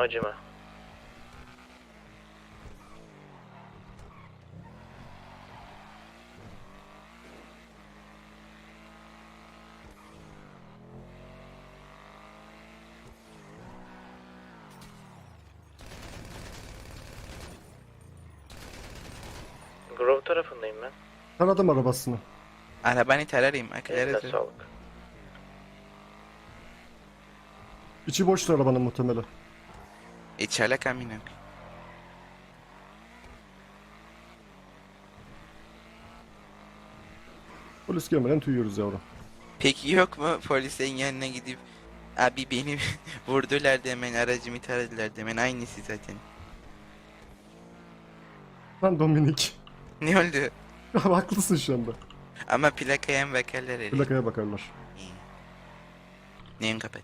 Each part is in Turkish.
acıma. Grove tarafındayım ben. Taradım arabasını. Arabanı tararım. Akılları Eline sağlık. İçi boştu arabanın muhtemelen. İçerle kamino. Polis gelmeden tüyüyoruz yavrum. Peki yok mu polisin yanına gidip abi beni vurdular demen aracımı taradılar demen aynısı zaten. Lan Dominik. Ne oldu? Haklısın şu anda. Ama plakaya mı bakarlar herhalde? Plakaya bakarlar. Neyin kapat?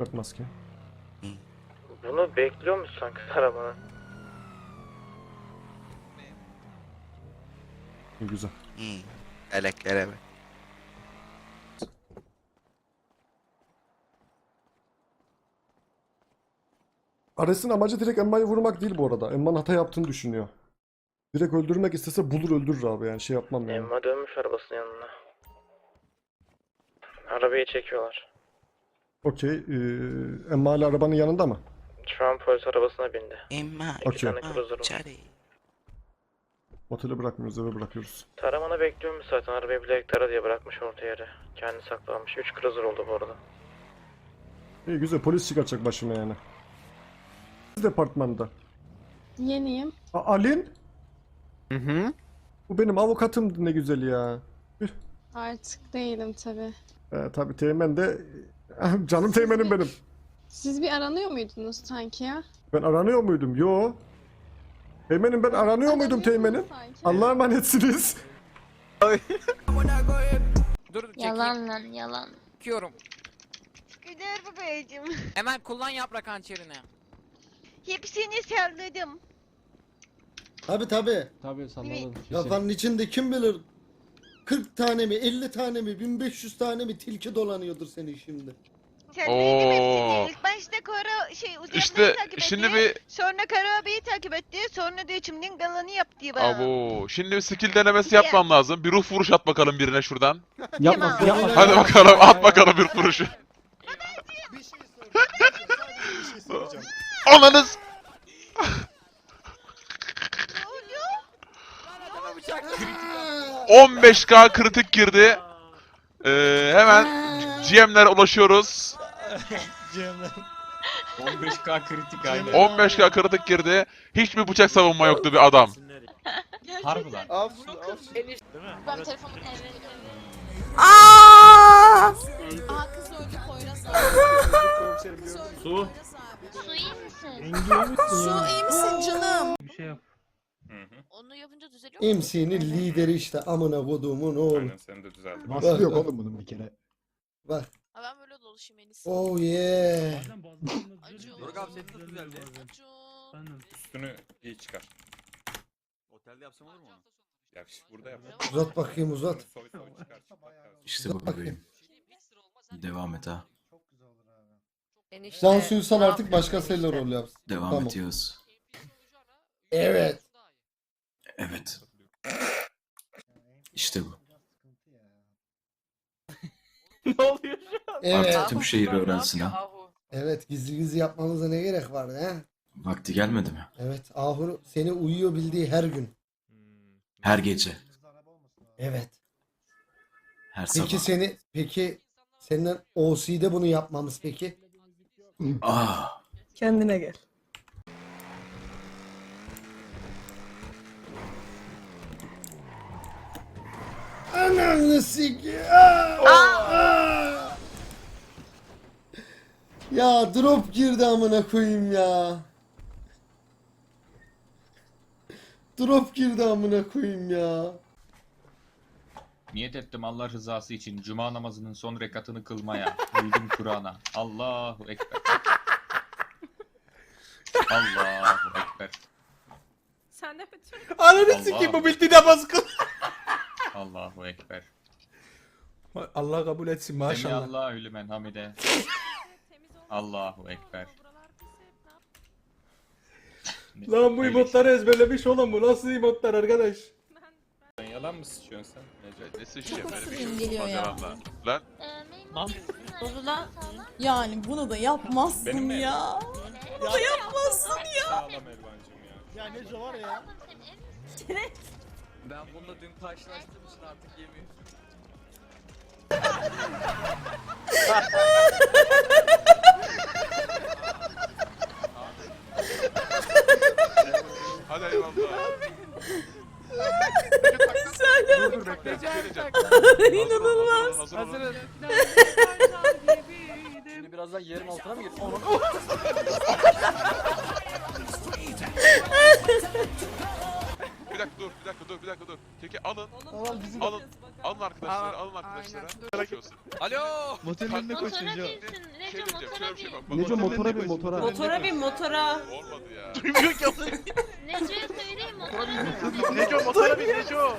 Bak maske. Bunu bekliyor musun sanki arabana? Güzel. İyi. Alaklara bak. Ares'in amacı direkt Emma'yı vurmak değil bu arada. Emma'nın hata yaptığını düşünüyor. Direkt öldürmek istese bulur öldürür abi yani şey yapmam yani. Emma dönmüş arabasının yanına. Arabayı çekiyorlar. Okey. Ee, Emma hala arabanın yanında mı? Şu an polis arabasına bindi. Emma. İki Okey. tane cruiser var. Çare. Otele bırakmıyoruz eve bırakıyoruz. Taramanı bekliyormuş zaten arabayı bilerek tara diye bırakmış orta yere. Kendi saklanmış. 3 cruiser oldu bu arada. İyi güzel polis çıkaracak başıma yani. Departmanda. Yeniyim. A Alin? Hı hı. Bu benim avukatımdı ne güzel ya. Artık değilim tabi. Ee, tabii Teğmen de canım Teğmen'im benim. Siz bir aranıyor muydunuz sanki ya? Ben aranıyor muydum? Yo. Teğmen'im ben aranıyor muydum Teğmen'im? Sanki. Allah'a emanetsiniz. Dur Yalan lan yalan. Güler babacığım. Hemen kullan yaprak hançerini. Hepsini salladım. Tabi tabi. Tabii salladın. Kafanın içinde kim bilir 40 tane mi 50 tane mi 1500 tane mi tilki dolanıyordur senin şimdi. Salladım Oo. hepsini. İlk başta Kara şey uzatmayı İşte takip şimdi etti. bir Sonra Kara abiyi takip etti. Sonra da içimden galanı yaptı bana. Abo, şimdi bir skill denemesi yapmam lazım. Bir ruh vuruş at bakalım birine şuradan. Yapma, yapma. Hadi bakalım at bakalım bir vuruşu. Bir şey soracağım. Sadece bir şey soracağım. Ananız. Ne oluyor? 15k kritik girdi. Ee, hemen GM'lere ulaşıyoruz. 15k kritik aynı. 15k kritik girdi. Hiçbir bıçak savunma yoktu bir adam. Harbi lan. Ben telefonumu Aa kız öldü Poyraz abi. Su. Su iyi misin? Su iyi misin canım? Onu yapınca düzeliyor mu? MC'nin lideri işte amına koduğumun oğlu. sen de düzeldin. Vasfı yok oğlum bunun bir kere. Bak. Ha ben böyle dolaşayım en iyisi. Oh yeah. Acun. Doruk abi senin nasıl düzeldi? Acun. Üstünü iyi çıkar. Otelde yapsam olur mu? Ya burada yap. Uzat bakayım uzat. İşte bu bebeğim. Devam et ha. Cansu Ünsal artık başkasıyla rol yapsın. Devam Tamam. ediyoruz. Evet. Evet. İşte bu. Evet. Artık tüm şehir öğrensin ha. Evet gizli gizli yapmamıza ne gerek vardı he? Vakti gelmedi mi? Evet Ahur seni uyuyor bildiği her gün. Her gece. Evet. Her Peki sabah. seni peki senden OC'de bunu yapmamız peki? Ah. Kendine gel. Ananı siki. Ya drop girdi amına koyayım ya. Drop girdi amına koyayım ya. Niyet ettim Allah rızası için cuma namazının son rekatını kılmaya. Uydum Kur'an'a. Allahu Ekber. Allahu Ekber. Sen de bütün Ananı sikeyim bu bildi namaz kıl. Allahu Ekber. Allah kabul etsin Semi Allahu lümen hamide. Allahu Ekber. Lan bu emotları ezberlemiş oğlum bu nasıl emotlar arkadaş? Yalan mı sıçıyorsun sen? Necati? Ne sıçacağım Çok sıkıntı geliyor ya. Lan Lan. Doğru lan. Yani bunu da yapmazsın Benim mi? ya. Bunu da yapmazsın ya. Sağlam Elvancım ya. Ya Neco var ya. Ben bununla dün karşılaştığım için artık yemiyorum. hadi eyvallah. dur dur bekle. geleceğim. İnanılmaz. Hazır olun, hazır olun. Şimdi birazdan yerin altına mı gir? Bir dakika dur, bir dakika dur, bir dakika dur. Teki alın. Alın. Alın arkadaşları, alın arkadaşları. Geçmiş olsun. Alo. Motora binsin. Şey Neco diyeceğim, motora şöyle bir şey bin. bak. bak Neco bak. motora bin motora. Motora bin motora. Olmadı ya. Neco'ya söyleyeyim motora binsin. Neco motora bin Neco.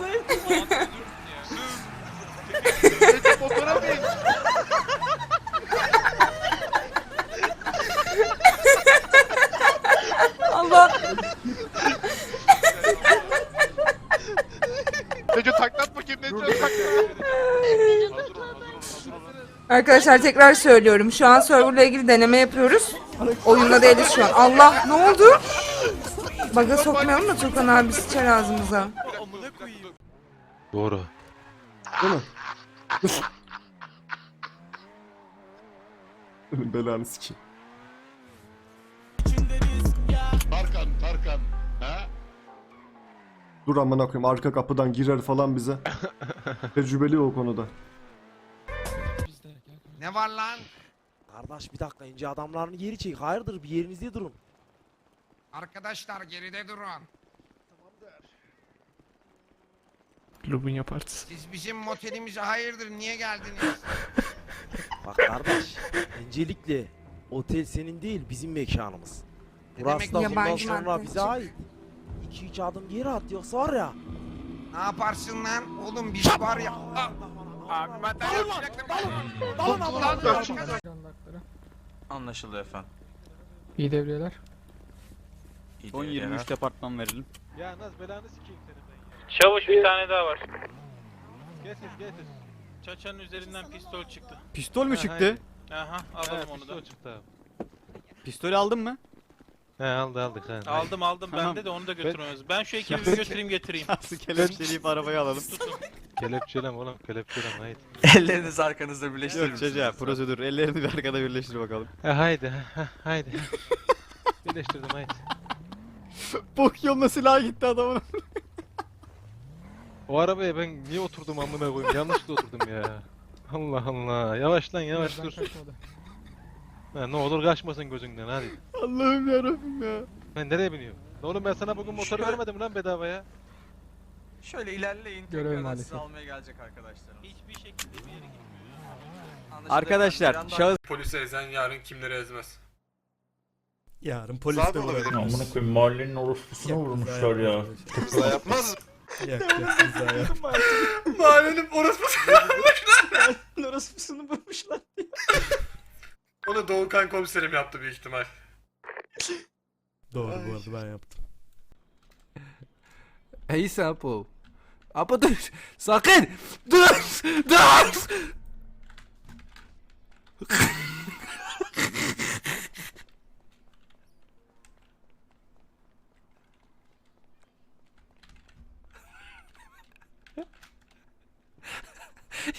motora bin. Allah. Neco taklat bakayım Neco taklat. Hazır olun, hazır olun, hazır olun. Arkadaşlar tekrar söylüyorum. Şu an serverla ilgili deneme yapıyoruz. Oyunda değiliz şu an. Allah ne oldu? Baga sokmayalım da Turkan abi sıçar ağzımıza. Doğru. Değil mi? Belanı sikeyim. Tarkan, Tarkan. Ha? Dur amına koyayım arka kapıdan girer falan bize. Tecrübeli o konuda. Ne var lan? Kardeş bir dakika ince adamların geri çek. Hayırdır bir yerinizde durun. Arkadaşlar geride durun. Lubunya partisi. Siz bizim motelimize hayırdır niye geldiniz? Bak kardeş öncelikle otel senin değil bizim mekanımız. Burası da bundan Yabancı sonra bize ait. 2-3 adım geri at yoksa var ya. Ne yaparsın lan? Oğlum biz var ya. Abi ben de yapacaktım. Anlaşıldı efendim. İyi devreler. 10-23 departman verelim. Ya Naz belanı sikeyim senin ben ya. Çavuş bir tane daha var. Getir getir. Çaçanın üzerinden pistol çıktı. Pistol mü çıktı? Aha alalım onu da. çıktı abi. Pistolü aldın mı? He aldı aldık he. Aldım aldım Tamam. bende de onu da götürmemiz. Ben şu ekibi bir götüreyim getireyim. Nasıl kelepçeleyip arabayı alalım. Tutun. Kelepçelem oğlum kelepçelem haydi. Ellerinizi arkanızda birleştirir Yok çocuğa prosedür. Ellerini bir arkada birleştir bakalım. He haydi ha, haydi. Birleştirdim haydi. Bok yoluna silah gitti adamın. O arabaya ben niye oturdum amına koyayım? Yanlışlıkla oturdum ya. Allah Allah. Yavaş lan yavaş dur. Ha, ne olur kaçmasın gözünden hadi. Allah'ım yarabbim ya. Ben nereye biniyorum? Oğlum ben sana bugün motor vermedim lan bedavaya. Şöyle ilerleyin. Görev tekrardan maalesef. sizi almaya gelecek arkadaşlarım. Hiçbir şekilde bir yere gitmiyor. Anlaşıldı Arkadaşlar efendim. Bir şahıs... Polise ezen yarın kimleri ezmez. Yarın polis de olabilir. Amına koyayım mahallenin orospusuna vurmuşlar ya. Kaza yapmaz. Yok yok siz daha ya. Mahallenin orospusu. Orospusunu vurmuşlar. Onu Doğukan komiserim yaptı büyük ihtimal. Doğru bu arada ben yaptım. Hey Sapo. Apo dur. Sakın. Dur. Dur.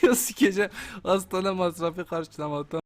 ya sikeceğim. Hastane masrafı karşılamadan.